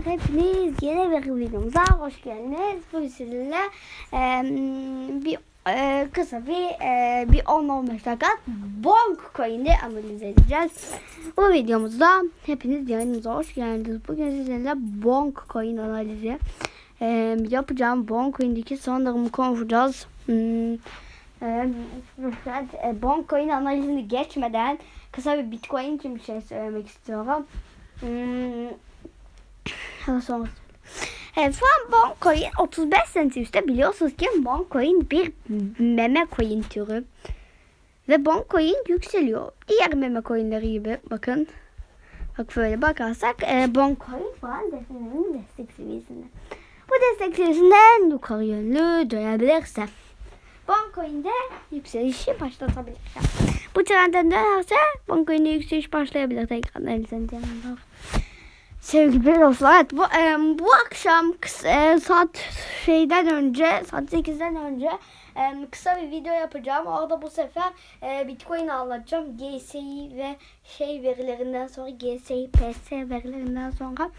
dostlar, hepiniz yeni bir videomuza hoş geldiniz. Bugün sizinle e, bir e, kısa bir e, bir 10-15 dakika Bonk Coin'i analiz edeceğiz. Bu videomuzda hepiniz yanımıza hoş geldiniz. Bugün sizinle Bonk Coin analizi e, yapacağım. Bonk Coin'deki son durumu konuşacağız. Hmm, e, Bonk Coin analizini geçmeden kısa bir Bitcoin için bir şey söylemek istiyorum. Hmm, Sonra Evet, şu an Boncoin 35 cent üstte biliyorsunuz ki Boncoin bir meme coin türü. Ve Boncoin yükseliyor. Diğer meme coinleri gibi bakın. Bak böyle bakarsak e, Boncoin şu an desteklerinin destek seviyesinde. Bu destek seviyesinden yukarı yönlü dönebilirse Boncoin'de yükselişi başlatabilir. Bu trendden dönerse Boncoin'de yükseliş başlayabilir tekrar 50 cent yanında. Sevgili dostlar, evet, bu, e, bu akşam e, saat şeyden önce, saat 8'den önce e, kısa bir video yapacağım. Orada bu sefer e, Bitcoin anlatacağım. GSI ve şey verilerinden sonra, GSI, PS verilerinden sonra.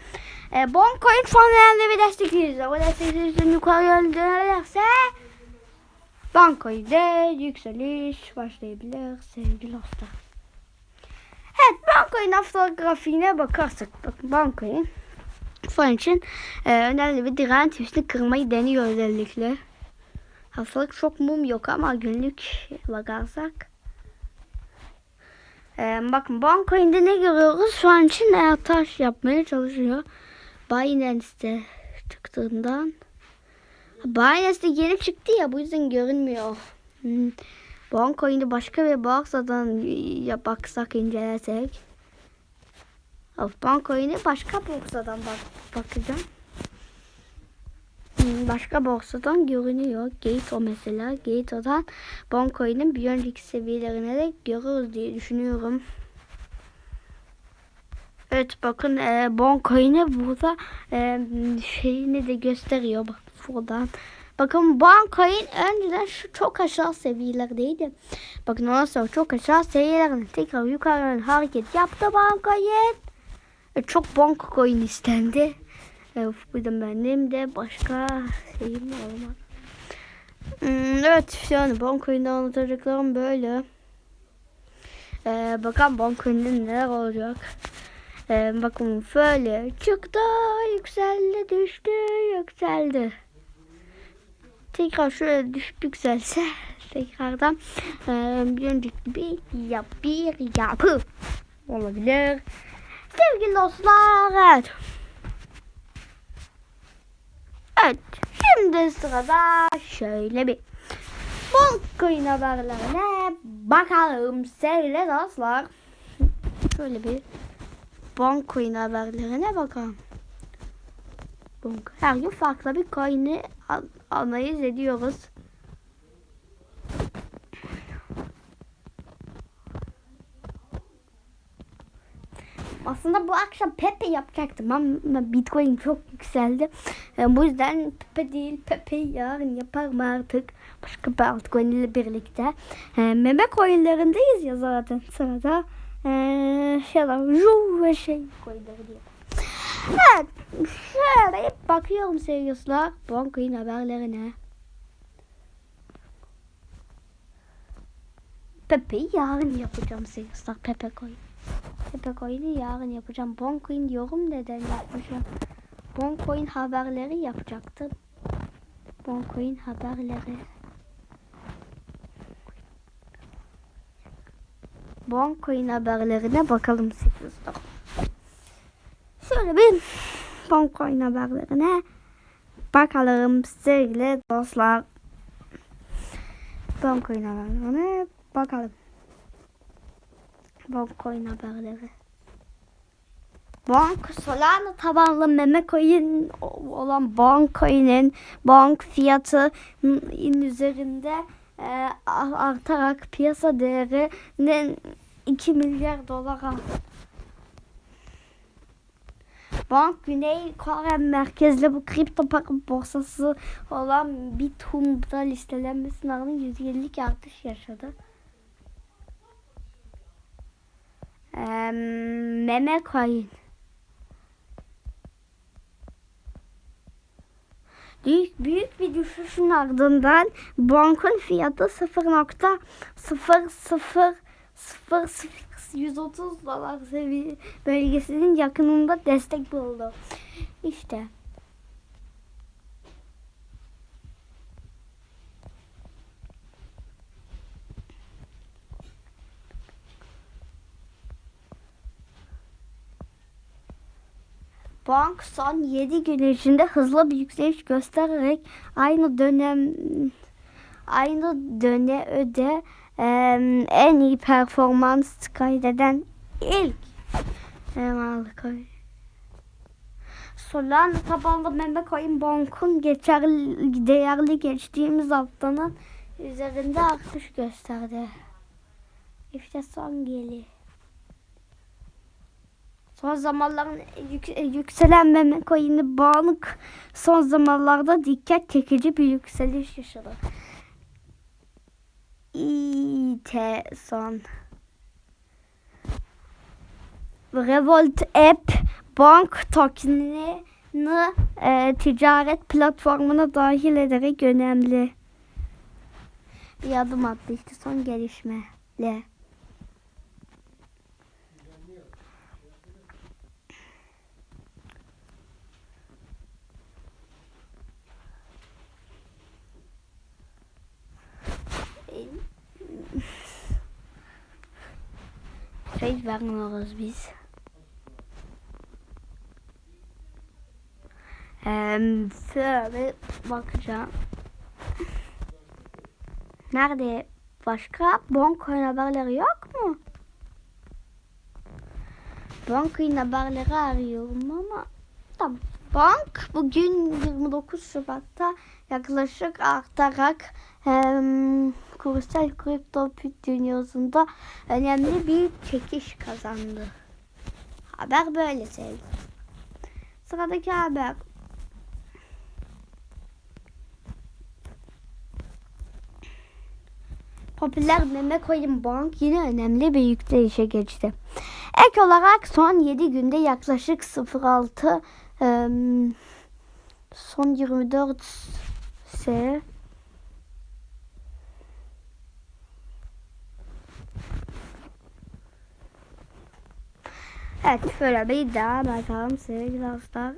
E, Boncoin önemli bir destekliyoruz. O destekliyoruz yukarı yönlü dönerlerse Boncoin'de yükseliş başlayabilir sevgili dostlar. Evet bankoyun haftalık grafiğine bakarsak bakın bankoyun an için e, önemli bir direnç üstünü kırmayı deniyor özellikle. Haftalık çok mum yok ama günlük bakarsak. E, bakın bankoyunda ne görüyoruz? Şu an için e, taş yapmaya çalışıyor. Binance'de çıktığından. Binance'de yeni çıktı ya bu yüzden görünmüyor. Hmm. Boncoin'i başka bir borsadan ya baksak incelesek. Of Boncoin'i başka borsadan bak bakacağım. Hmm, Başka borsadan görünüyor. Gato mesela. Gato'dan Boncoin'in bir önceki seviyelerine de görürüz diye düşünüyorum. Evet bakın e, Boncoin'i burada e, şeyini de gösteriyor. Bak buradan. Bakın Bancoin önceden şu çok aşağı seviyelerdeydi. Bakın ondan sonra çok aşağı seviyelerine tekrar yukarı hareket yaptı Bancoin. E, çok Bancoin istendi. E, bu da benim de başka şeyim olmaz. Hmm, evet an Bancoin'de anlatacaklarım böyle. E, bakalım Bancoin'de neler olacak. E, bakın böyle çıktı yükseldi düştü yükseldi tekrar şöyle düşüp yükselse tekrardan e, bir önceki gibi yap, bir yapı olabilir. Sevgili dostlar evet. Evet şimdi sırada şöyle bir Bitcoin haberlerine bakalım sevgili dostlar. Şöyle bir Bitcoin haberlerine bakalım. Her gün farklı bir coin'i analiz ediyoruz. Aslında bu akşam Pepe yapacaktım ama Bitcoin çok yükseldi. Yani bu yüzden Pepe değil Pepe yarın yaparım artık. Başka bir altcoin ile birlikte. E, meme coinlerindeyiz ya zaten sırada. E, şeyler, Ju ve şey coinleri diye. Evet. Şöyle bakıyorum sevgililer. Banko'nun haberlerine. Pepe'yi yarın yapacağım sevgililer. Pepe koyun. Pepe koyunu yarın yapacağım. Boncoin diyorum neden yapmışım. Boncoin haberleri yapacaktım. Boncoin haberleri. Boncoin haberlerine bakalım sevgililer. Şöyle bir Boncoin haberlerine bakalım sevgili dostlar. Boncoin haberlerine bakalım. Boncoin haberleri. Bank Solana tabanlı meme coin olan Boncoin'in bank fiyatının üzerinde e, artarak piyasa değerinin 2 milyar dolara Bank Güney Kore merkezli bu kripto para borsası olan Bitum'da listelenmesinin ardından %50'lik artış yaşadı. Ee, meme coin. Büyük, büyük bir düşüşün ardından bankın fiyatı 0.0000 0.0000130 dolar seviye bölgesinin yakınında destek buldu. İşte. Bank son 7 gün içinde hızlı bir yükseliş göstererek aynı dönem aynı dönemde em, en iyi performans kaydeden ilk coin. Solana tabanlı meme coin bankın geçerli değerli geçtiğimiz haftanın üzerinde artış gösterdi. İşte son geli. Son zamanların yük- yükselen meme coin'i bank son zamanlarda dikkat çekici bir yükseliş yaşadı. İT son. Revolt App bank tokenini e, ticaret platformuna dahil ederek önemli bir adım attı işte son gelişmeyle. Şey vermiyoruz biz. Eee şöyle bakacağım. Nerede başka Boncoin haberleri yok mu? Boncoin haberleri arıyorum ama. Bank bugün 29 Şubat'ta yaklaşık artarak hem, küresel kripto dünyasında önemli bir çekiş kazandı. Haber böyle sevgili. Sıradaki haber. Popüler meme coin bank yine önemli bir yükselişe geçti. Ek olarak son 7 günde yaklaşık 0.6 em, son 24 S Evet şöyle bir daha bakalım sevgili dostlar.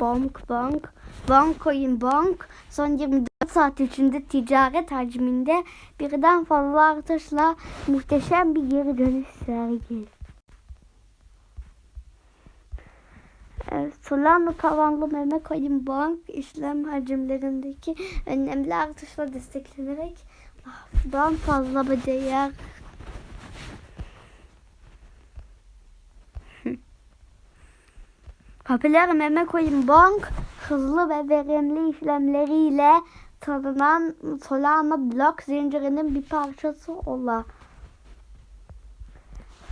Bank bank bank coin bank son 24 saat içinde ticaret hacminde birden fazla artışla muhteşem bir geri dönüş sergiledi. Evet, Solana tavanlı meme coin bank işlem hacimlerindeki önemli artışla desteklenerek daha fazla bir değer Popüler meme coin bank hızlı ve verimli işlemleriyle tanınan Solana blok zincirinin bir parçası ola.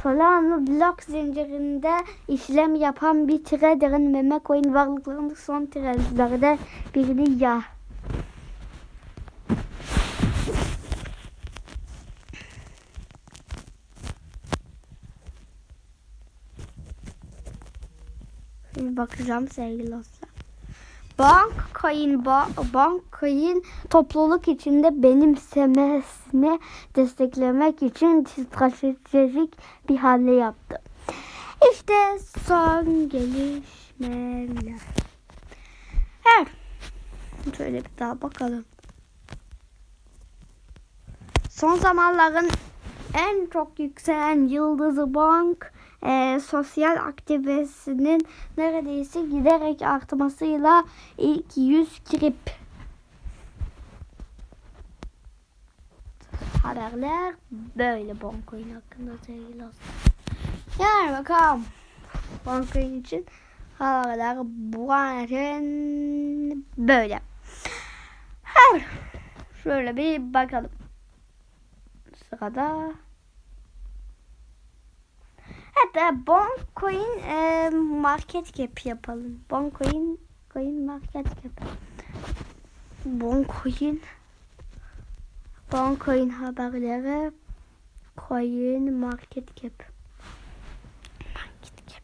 Solana blok zincirinde işlem yapan bir trader'ın meme coin varlıklarının son trendlerden birini ya. Bakacağım sevgili dostlar. Bank coin, ba bank coin topluluk içinde benimsemesini desteklemek için stratejik bir hamle yaptı. İşte son gelişmeler. Evet. Şöyle bir daha bakalım. Son zamanların en çok yükselen yıldızı bank e, sosyal aktivitesinin neredeyse giderek artmasıyla ilk 100 krip haberler böyle Boncoin hakkında sevgili dostlar. Yani bakalım Boncoin için haberler bu an böyle. Her şöyle bir bakalım. Sırada Hatta Boncoin e, market cap yapalım. Boncoin coin market cap. Boncoin Boncoin haberleri coin market cap. Market cap.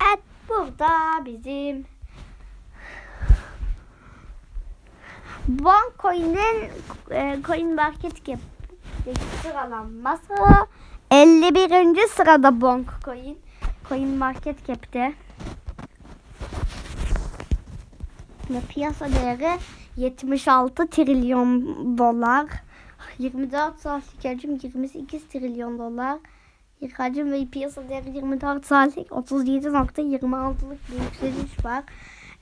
Evet burada bizim Bank Coin'in e, Coin Market Cap'teki sıralanması 51. sırada Bank Coin. Coin Market Cap'te. Ve piyasa değeri 76 trilyon dolar. 24 saatlik hacim 28 trilyon dolar. Hacim ve piyasa değeri 24 saatlik 37.26'lık bir yükseliş var.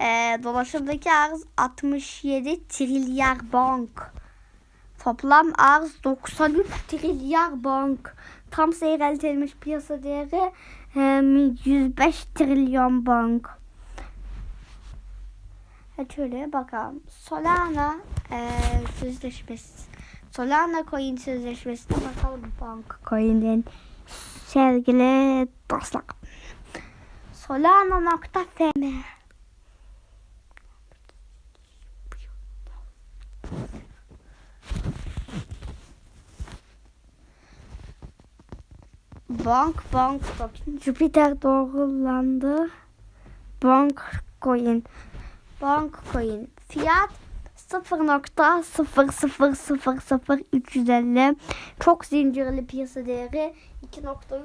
Ee, dolaşımdaki arz 67 trilyar bank. Toplam arz 93 trilyar bank. Tam seyreltilmiş piyasa değeri em, 105 trilyon bank. Hadi şöyle bakalım. Solana e, sözleşmesi. Solana coin sözleşmesine bakalım bank coin'in sevgili dostlar. Solana.fm Bank bank token Jupiter doğrulandı. Bank coin. Bank coin. Fiyat 0.0000350 çok zincirli piyasa değeri 2.3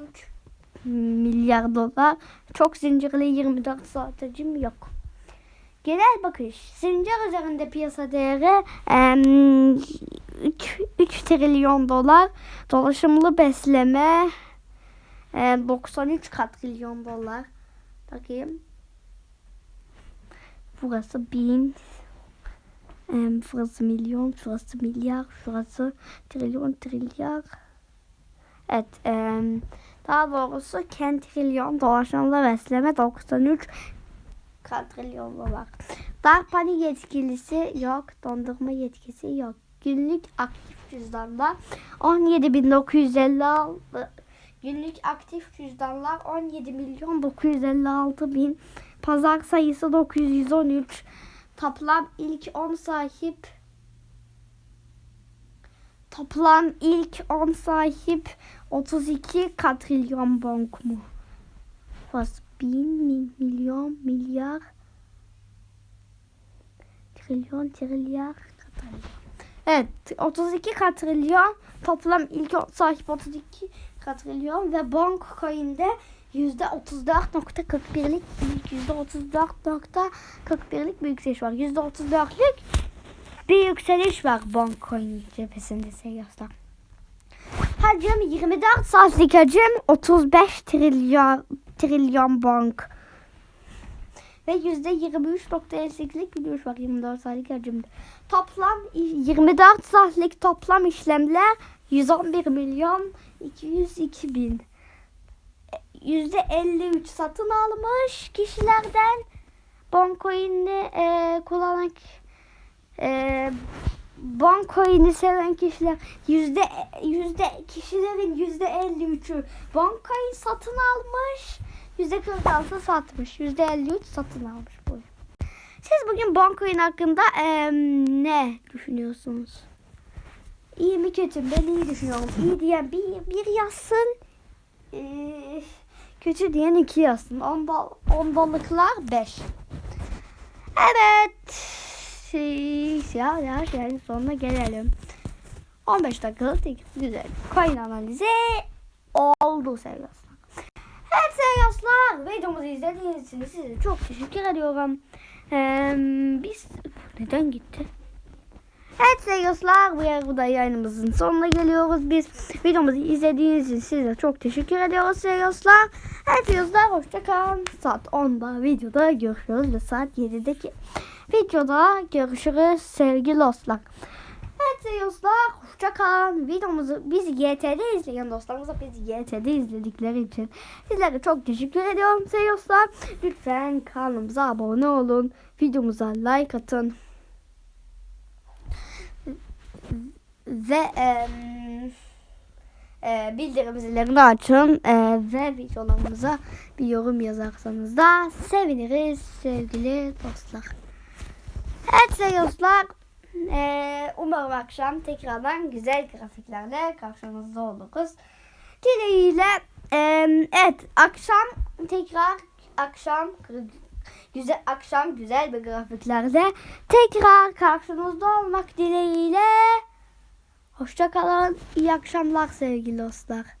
milyar dolar. Çok zincirli 24 saat hacim yok. Genel bakış. Zincir üzerinde piyasa değeri em, 3, 3 trilyon dolar. Dolaşımlı besleme em, 93 katrilyon dolar. Bakayım. Burası bin. em, Şurası milyon. Şurası milyar. Şurası trilyon trilyar. Evet. em, daha doğrusu kentrilyon dolaşımlı besleme 93 katrilyon dolar. Darpani yetkilisi yok. Dondurma yetkisi yok. Günlük aktif cüzdanlar 17.956 Günlük aktif cüzdanlar 17 milyon 956 bin. Pazar sayısı 913. Toplam ilk 10 sahip Toplam ilk 10 sahip 32 katrilyon bank mu? Was bin, mi- milyon, milyar, trilyon, trilyar, katrilyon. Evet 32 katrilyon toplam ilk 10 sahip 32 katrilyon ve bank coin'de %34.41'lik %34.41'lik bir yükseliş var. %34'lük bir yükseliş var bank coin cephesinde sevgiler. Hacim 24 saatlik hacim 35 trilyon trilyon bank. Ve %23.58'lik bir düşüş var 24 saatlik hacimde. Toplam 24 saatlik toplam işlemler 111 milyon 202 bin. %53 satın almış kişilerden Boncoin'i e, kullanan e, Boncoin'i seven kişiler yüzde yüzde kişilerin yüzde 53'ü Boncoin satın almış yüzde 46 satmış yüzde 53 satın almış bu. Siz bugün Boncoin hakkında e, ne düşünüyorsunuz? İyi mi kötü mü? Ben iyi düşünüyorum. İyi diyen bir, bir yazsın. Ee, kötü diyen iki yazsın. On, bal, on balıklar beş. Evet. Şey, ya, ya şeyin sonuna gelelim. 15 dakikalık tek güzel. Coin analizi oldu sevgili. Evet sevgili dostlar. Videomuzu izlediğiniz için size çok teşekkür ediyorum. Ee, biz neden gitti? Evet sevgili dostlar bu burada yayınımızın sonuna geliyoruz. Biz videomuzu izlediğiniz için size çok teşekkür ediyoruz sevgili dostlar. Evet sevgili hoşçakalın. Saat 10'da videoda görüşürüz ve saat 7'deki videoda görüşürüz sevgili dostlar. Evet sevgili hoşçakalın. Videomuzu biz YT'de izleyen dostlarımıza biz YT'de izledikleri için sizlere çok teşekkür ediyorum sevgili dostlar. Lütfen kanalımıza abone olun. Videomuza like atın. Ve e, e, bildirim zillerini açın e, ve videolarımıza bir yorum yazarsanız da seviniriz sevgili dostlar. Evet sevgili dostlar e, umarım akşam tekrardan güzel grafiklerle karşınızda oluruz. Dileğiyle e, evet akşam tekrar akşam güzel akşam güzel bir grafiklerle tekrar karşınızda olmak dileğiyle. Hoşça kalın. İyi akşamlar sevgili dostlar.